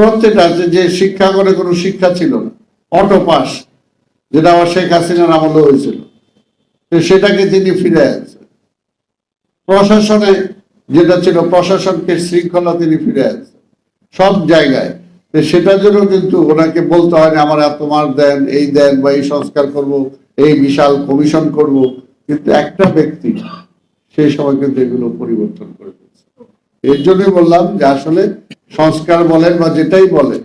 প্রত্যেকটা যে শিক্ষা করে কোনো শিক্ষা ছিল না অটো পাস যেটা আমার শেখ হাসিনার আমলে হয়েছিল সেটাকে তিনি ফিরে আনছেন। প্রশাসনে যেটা ছিল, প্রশাসনকে শৃঙ্খলা তিনি ফিরে আনছেন। সব জায়গায়। সেটার জন্য কিন্তু ওনাকে বলতে হয় না আমার এত মার দেন, এই দেন বা এই সংস্কার করব, এই বিশাল কমিশন করব। কিন্তু একটা ব্যক্তি সেই সময় কিন্তু এগুলো পরিবর্তন করে ফেলছে। এর জন্যই বললাম যে আসলে সংস্কার বলেন বা যেটাই বলেন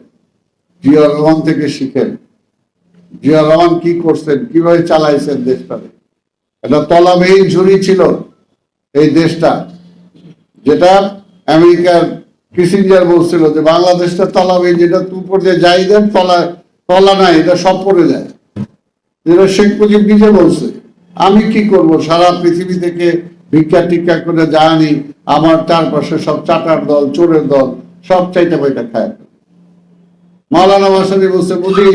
জিয়া রহমান থেকে শিখেন। জিয়া রহমান কি করছেন, কীভাবে চালাইছেন দেশটাকে? একটা তলাবেহীন ঝুড়ি ছিল এই দেশটা, যেটা আমেরিকার কিসিঞ্জার বলছিল যে বাংলাদেশটা তলাবেহীন, যেটা উপর দিয়ে যাই দেন, তলা তলা নাই, এটা সব পড়ে যায়। যেটা শেখ মুজিব নিজে বলছে, আমি কি করব? সারা পৃথিবী থেকে ভিক্ষা টিক্ষা করে জানি আমার চারপাশে সব চাটার দল, চোরের দল সব চাইটা পাইটা খায় মাওলানা ভাসানি বলছে বুঝি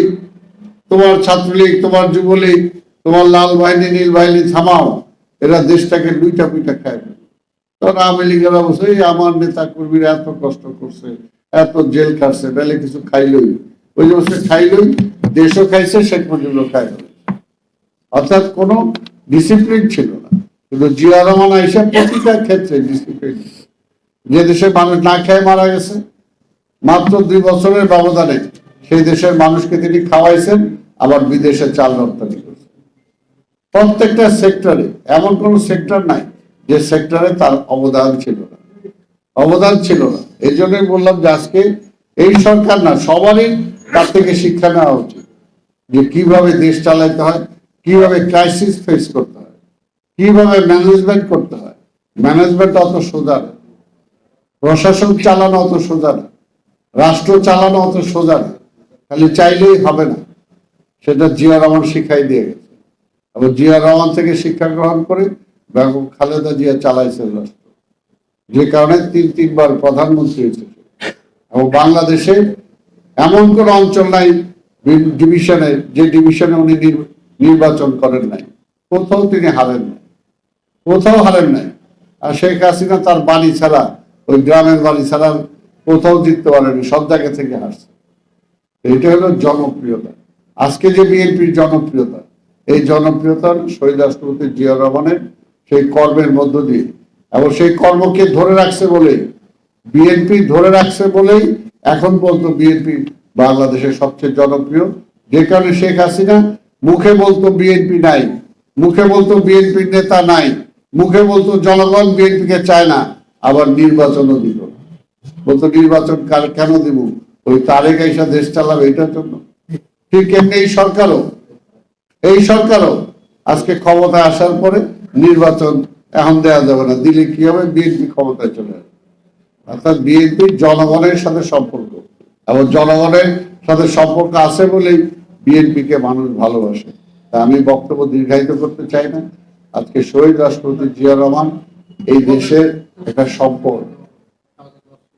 তোমার ছাত্রলীগ, তোমার যুবলীগ, তোমার লাল বাহিনী, নীল বাহিনী থামাও। এরা দেশটাকে দুইটা পিঠা খায় তখন আওয়ামী লীগেরা এই আমার নেতা কর্মীরা এত কষ্ট করছে, এত জেল খাটছে, তাহলে কিছু খাইলই। ওই যে বলছে, খাইলই, দেশও খাইছে, শেখ মুজিবুর খাইল অর্থাৎ কোনো ডিসিপ্লিন ছিল না। কিন্তু জিয়া রহমান আইসা প্রতিটা ক্ষেত্রে ডিসিপ্লিন যে দেশে মানুষ না খেয়ে মারা গেছে, মাত্র দুই বছরের ব্যবধানে সেই দেশের মানুষকে তিনি খাওয়াইছেন, আবার বিদেশে চাল রপ্তানি করছেন। প্রত্যেকটা সেক্টরে, এমন কোন সেক্টর নাই যে সেক্টরে তার অবদান ছিল না। অবদান ছিল না। এই জন্যই বললাম যে আজকে এই সরকার না, সবারই তার থেকে শিক্ষা নেওয়া উচিত যে কীভাবে দেশ চালাতে হয়, কীভাবে ক্রাইসিস ফেস করতে হয়, কীভাবে ম্যানেজমেন্ট করতে হয়। ম্যানেজমেন্ট অত সোজা না। প্রশাসন চালানো অত সোজা না। রাষ্ট্র চালানো অত সোজা না। খালি চাইলেই হবে না। সেটা জিয়া রহমান শিক্ষাই দিয়ে গেছে। এবং জিয়া রহমান থেকে শিক্ষা গ্রহণ করে বেগম খালেদা জিয়া চালাইছেন রাষ্ট্র। যে কারণে তিন তিনবার প্রধানমন্ত্রী হয়েছে। এবং বাংলাদেশে এমন কোন অঞ্চল নাই ডিভিশনে, যে ডিভিশনে উনি নির- নির্বাচন করেন নাই। কোথাও তিনি হারেন নাই। কোথাও হারেন নাই। আর শেখ হাসিনা তার বাণী ছাড়া ওই গ্রামের বাড়ি ছাড়া কোথাও জিততে পারেনি, সব জায়গা থেকে হারছে। এটা হলো জনপ্রিয়তা। আজকে যে বিএনপির জনপ্রিয়তা, এই জনপ্রিয়তা শহীদ রাষ্ট্রপতি জিয়া রহমানের সেই কর্মের মধ্য দিয়ে। এবং সেই কর্মকে ধরে রাখছে বলেই, বিএনপি ধরে রাখছে বলেই এখন পর্যন্ত বিএনপি বাংলাদেশের সবচেয়ে জনপ্রিয়। যে কারণে শেখ হাসিনা, মুখে বলতো বিএনপি নাই, মুখে বলতো বিএনপির নেতা নাই, মুখে বলতো জনগণ বিএনপিকে চায় না। আবার নির্বাচনও দিল বলতো, নির্বাচন কার- কেন দিব? ওই তারেক দেশ চালাবে এটার জন্য। ঠিক এমনি এই সরকারও এই সরকারও আজকে ক্ষমতায় আসার পরে নির্বাচন এখন দেওয়া যাবে না। দিলে কি হবে? বিএনপি ক্ষমতায় চলে আসবে। অর্থাৎ বিএনপি জনগণের সাথে সম্পর্ক। এবং জনগণের সাথে সম্পর্ক আছে বলেই বিএনপিকে মানুষ ভালোবাসে। তা আমি বক্তব্য দীর্ঘায়িত করতে চাই না। আজকে শহীদ রাষ্ট্রপতি জিয়া রহমান এই দেশের একটা সম্পদ।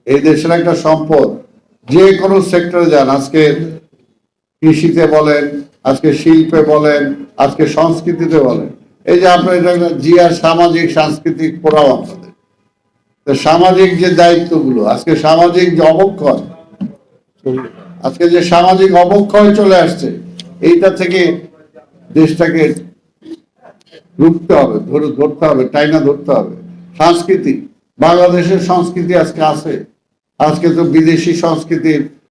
এই দেশের একটা সম্পদ। যে কোনো সেক্টরে যান, আজকে কৃষিতে বলেন, আজকে শিল্পে বলেন, আজকে সংস্কৃতিতে বলেন। এই যে আপনার এটা জিয়া সামাজিক, সাংস্কৃতিক প্রোগ্রাম আপনাদের। সামাজিক যে দায়িত্বগুলো, আজকে সামাজিক যে অবক্ষয়, আজকে যে সামাজিক অবক্ষয় চলে আসছে, এইটা থেকে দেশটাকে রুখতে হবে, ধরে, ধরতে হবে, টাইনা ধরতে হবে। সংস্কৃতি। বাংলাদেশের সংস্কৃতি আজকে আছে। আজকে তো বিদেশি সংস্কৃতির